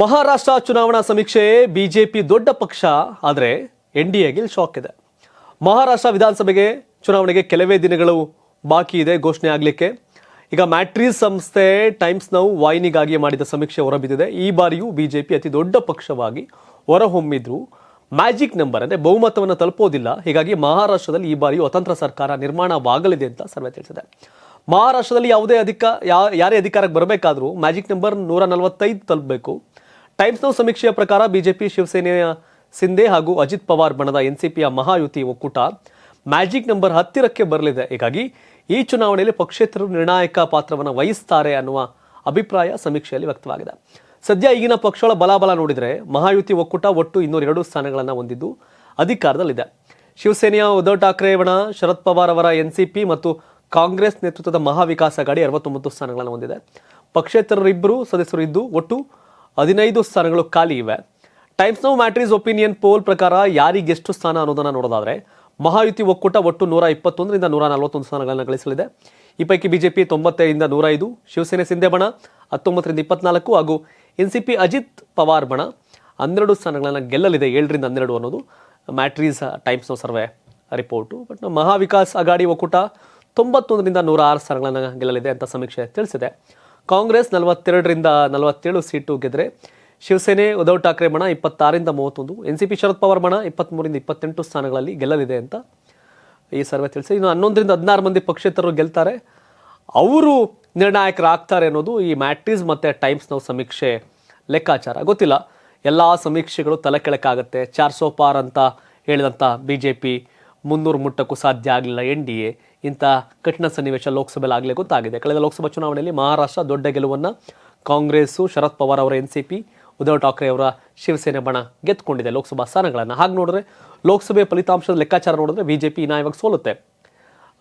ಮಹಾರಾಷ್ಟ್ರ ಚುನಾವಣಾ ಸಮೀಕ್ಷೆ ಬಿಜೆಪಿ ದೊಡ್ಡ ಪಕ್ಷ, ಆದರೆ ಎನ್ ಡಿ ಎಗೆ ಶಾಕ್ ಇದೆ. ಮಹಾರಾಷ್ಟ್ರ ವಿಧಾನಸಭೆಗೆ ಚುನಾವಣೆಗೆ ಕೆಲವೇ ದಿನಗಳು ಬಾಕಿ ಇದೆ ಘೋಷಣೆ ಆಗಲಿಕ್ಕೆ. ಈಗ ಮ್ಯಾಟ್ರೀಸ್ ಸಂಸ್ಥೆ ಟೈಮ್ಸ್ ನೌ ವಾಹಿನಿಗಾಗಿ ಮಾಡಿದ ಸಮೀಕ್ಷೆ ಹೊರಬಿದ್ದಿದೆ. ಈ ಬಾರಿಯೂ ಬಿಜೆಪಿ ಅತಿ ದೊಡ್ಡ ಪಕ್ಷವಾಗಿ ಹೊರಹೊಮ್ಮಿದ್ರು. ಮ್ಯಾಜಿಕ್ ನಂಬರ್ ಅಂದರೆ ಬಹುಮತವನ್ನು ತಲುಪೋದಿಲ್ಲ. ಹೀಗಾಗಿ ಮಹಾರಾಷ್ಟ್ರದಲ್ಲಿ ಈ ಬಾರಿಯೂ ಅತಂತ್ರ ಸರ್ಕಾರ ನಿರ್ಮಾಣವಾಗಲಿದೆ ಅಂತ ಸರ್ವೆ ತಿಳಿಸಿದೆ. ಮಹಾರಾಷ್ಟ್ರದಲ್ಲಿ ಯಾವುದೇ ಅಧಿಕ ಯಾರೇ ಅಧಿಕಾರಕ್ಕೆ ಬರಬೇಕಾದ್ರೂ ಮ್ಯಾಜಿಕ್ ನಂಬರ್ ನೂರ ನಲವತ್ತೈದು ತಲುಪಬೇಕು. ಟೈಮ್ಸ್ ನೌ ಸಮೀಕ್ಷೆಯ ಪ್ರಕಾರ ಬಿಜೆಪಿ ಶಿವಸೇನೆಯ ಸಿಂಧೆ ಹಾಗೂ ಅಜಿತ್ ಪವಾರ್ ಬಣದ ಎನ್ಸಿಪಿಯ ಮಹಾಯುತಿ ಒಕ್ಕೂಟ ಮ್ಯಾಜಿಕ್ ನಂಬರ್ ಹತ್ತಿರಕ್ಕೆ ಬರಲಿದೆ. ಹೀಗಾಗಿ ಈ ಚುನಾವಣೆಯಲ್ಲಿ ಪಕ್ಷೇತರರು ನಿರ್ಣಾಯಕ ಪಾತ್ರವನ್ನು ವಹಿಸ್ತಾರೆ ಅನ್ನುವ ಅಭಿಪ್ರಾಯ ಸಮೀಕ್ಷೆಯಲ್ಲಿ ವ್ಯಕ್ತವಾಗಿದೆ. ಸದ್ಯ ಈಗಿನ ಪಕ್ಷಗಳ ಬಲಾಬಲ ನೋಡಿದರೆ ಮಹಾಯುತಿ ಒಕ್ಕೂಟ ಒಟ್ಟು ಇನ್ನೂರ ಎರಡು ಸ್ಥಾನಗಳನ್ನು ಹೊಂದಿದ್ದು ಅಧಿಕಾರದಲ್ಲಿದೆ. ಶಿವಸೇನೆಯ ಉದ್ಧವ್ ಠಾಕ್ರೆ ಬಣ ಶರದ್ ಪವಾರ್ ಅವರ ಎನ್ಸಿಪಿ ಮತ್ತು ಕಾಂಗ್ರೆಸ್ ನೇತೃತ್ವದ ಮಹಾವಿಕಾಸ್ ಅಘಾಡಿ ಅರವತ್ತೊಂಬತ್ತು ಸ್ಥಾನಗಳನ್ನು ಹೊಂದಿದೆ. ಪಕ್ಷೇತರರಿಬ್ಬರು ಸದಸ್ಯರು ಇದ್ದು ಒಟ್ಟು ಹದಿನೈದು ಸ್ಥಾನಗಳು ಖಾಲಿ ಇವೆ. Times Now Matrize opinion poll ಪ್ರಕಾರ ಯಾರಿಗೆ ಎಷ್ಟು ಸ್ಥಾನ ಅನ್ನೋದನ್ನ ನೋಡೋದಾದ್ರೆ, ಮಹಾಯುತಿ ಒಕ್ಕೂಟ ಒಟ್ಟು ನೂರ ಇಪ್ಪತ್ತೊಂದರಿಂದ ನೂರ ನಲವತ್ತೊಂದು ಸ್ಥಾನಗಳನ್ನು ಗಳಿಸಲಿದೆ. ಈ ಪೈಕಿ ಬಿಜೆಪಿ ತೊಂಬತ್ತೈದರಿಂದ ನೂರ ಐದು, ಶಿವಸೇನೆ ಸಿಂಧೆ ಬಣ ಹತ್ತೊಂಬತ್ತರಿಂದ ಇಪ್ಪತ್ನಾಲ್ಕು ಹಾಗೂ N C P Ajit Pawar ಬಣ ಹನ್ನೆರಡು ಸ್ಥಾನಗಳನ್ನು ಗೆಲ್ಲಲಿದೆ, ಏಳರಿಂದ ಹನ್ನೆರಡು ಅನ್ನೋದು Matrize Times Now survey report but Maha Vikas Aghadi ಒಕ್ಕೂಟ ತೊಂಬತ್ತೊಂದರಿಂದ ನೂರ ಆರು ಸ್ಥಾನಗಳನ್ನು ಗೆಲ್ಲಲಿದೆ ಅಂತ ಸಮೀಕ್ಷೆ ತಿಳಿಸಿದೆ. ಕಾಂಗ್ರೆಸ್ ನಲವತ್ತೆರಡರಿಂದ ನಲವತ್ತೇಳು ಸೀಟು ಗೆದ್ದರೆ ಶಿವಸೇನೆ, ಉದ್ಧವ್ ಠಾಕ್ರೆ ಮಣ ಇಪ್ಪತ್ತಾರರಿಂದ ಮೂವತ್ತೊಂದು N C P Sharad Pawar ಮಣ ಇಪ್ಪತ್ತ್ಮೂರಿಂದ ಇಪ್ಪತ್ತೆಂಟು ಸ್ಥಾನಗಳಲ್ಲಿ ಗೆಲ್ಲಲಿದೆ ಅಂತ ಈ ಸರ್ವೆ ತಿಳಿಸಿ. ಇನ್ನು ಹನ್ನೊಂದರಿಂದ ಹದಿನಾರು ಮಂದಿ ಪಕ್ಷೇತರರು ಗೆಲ್ತಾರೆ. ಅವರು ನಿರ್ಣಾಯಕರಾಗ್ತಾರೆ ಅನ್ನೋದು ಈ ಮ್ಯಾಟ್ರೀಸ್ ಮತ್ತು ಟೈಮ್ಸ್ ನಾವು ಸಮೀಕ್ಷೆ ಲೆಕ್ಕಾಚಾರ. ಗೊತ್ತಿಲ್ಲ. ಎಲ್ಲ ಸಮೀಕ್ಷೆಗಳು ತಲೆ ಕೆಳಕಾಗುತ್ತೆ. ಚಾರ್ ಸೋಪಾರ್ ಅಂತ ಹೇಳಿದಂಥ ಬಿ ಜೆ ಪಿ ಮುನ್ನೂರು ಮುಟ್ಟಕ್ಕೂ ಸಾಧ್ಯ ಆಗಲಿಲ್ಲ ಎನ್ ಡಿ ಎ. ಇಂಥ ಕಠಿಣ ಸನ್ನಿವೇಶ ಲೋಕಸಭೆಯಲ್ಲಿ ಆಗಲೇ ಗೊತ್ತಾಗಿದೆ. ಕಳೆದ ಲೋಕಸಭಾ ಚುನಾವಣೆಯಲ್ಲಿ ಮಹಾರಾಷ್ಟ್ರ ದೊಡ್ಡ ಗೆಲುವನ್ನು ಕಾಂಗ್ರೆಸ್ಸು ಶರದ್ ಪವಾರ್ ಅವರ N C P Uddhav Thackeray ಅವರ ಶಿವಸೇನೆ ಬಣ ಗೆದ್ದುಕೊಂಡಿದೆ ಲೋಕಸಭಾ ಸ್ಥಾನಗಳನ್ನು ಹಾಗೆ ನೋಡಿದ್ರೆ ಲೋಕಸಭೆ ಫಲಿತಾಂಶದ ಲೆಕ್ಕಾಚಾರ ನೋಡಿದ್ರೆ ಬಿ ಜೆ ಪಿ ಇವಾಗ ಸೋಲುತ್ತೆ.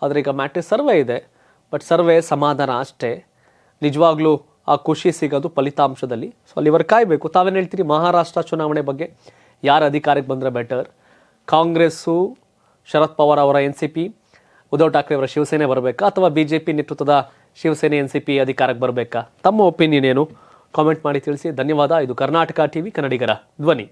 ಆದರೆ ಈಗ ಮ್ಯಾಟ್ರಿ ಸರ್ವೆ ಇದೆ. ಬಟ್ ಸರ್ವೆ ಸಮಾಧಾನ ಅಷ್ಟೇ. ನಿಜವಾಗ್ಲೂ ಆ ಖುಷಿ ಸಿಗೋದು ಫಲಿತಾಂಶದಲ್ಲಿ. ಸೊ ಅಲ್ಲಿವರೆಗೆ ಕಾಯಬೇಕು. ತಾವೇನು ಹೇಳ್ತೀರಿ ಮಹಾರಾಷ್ಟ್ರ ಚುನಾವಣೆ ಬಗ್ಗೆ? ಯಾರು ಅಧಿಕಾರಕ್ಕೆ ಬಂದರೆ ಬೆಟರ್ ಕಾಂಗ್ರೆಸ್ಸು ಶರದ್ ಪವಾರ್ ಅವರ N C P Uddhav Thackeray ಅವರ ಶಿವಸೇನೆ ಬರಬೇಕಾ ಅಥವಾ ಬಿ ಜೆ ಪಿ ನೇತೃತ್ವದ ಶಿವಸೇನೆ ಎನ್ ಸಿ ಪಿ ಅಧಿಕಾರಕ್ಕೆ ಬರಬೇಕಾ? ತಮ್ಮ ಒಪಿನಿಯನ್ ಏನು? ಕಾಮೆಂಟ್ ಮಾಡಿ ತಿಳಿಸಿ. ಧನ್ಯವಾದ. ಇದು ಕರ್ನಾಟಕ ಟಿವಿ, ಕನ್ನಡಿಗರ ಧ್ವನಿ.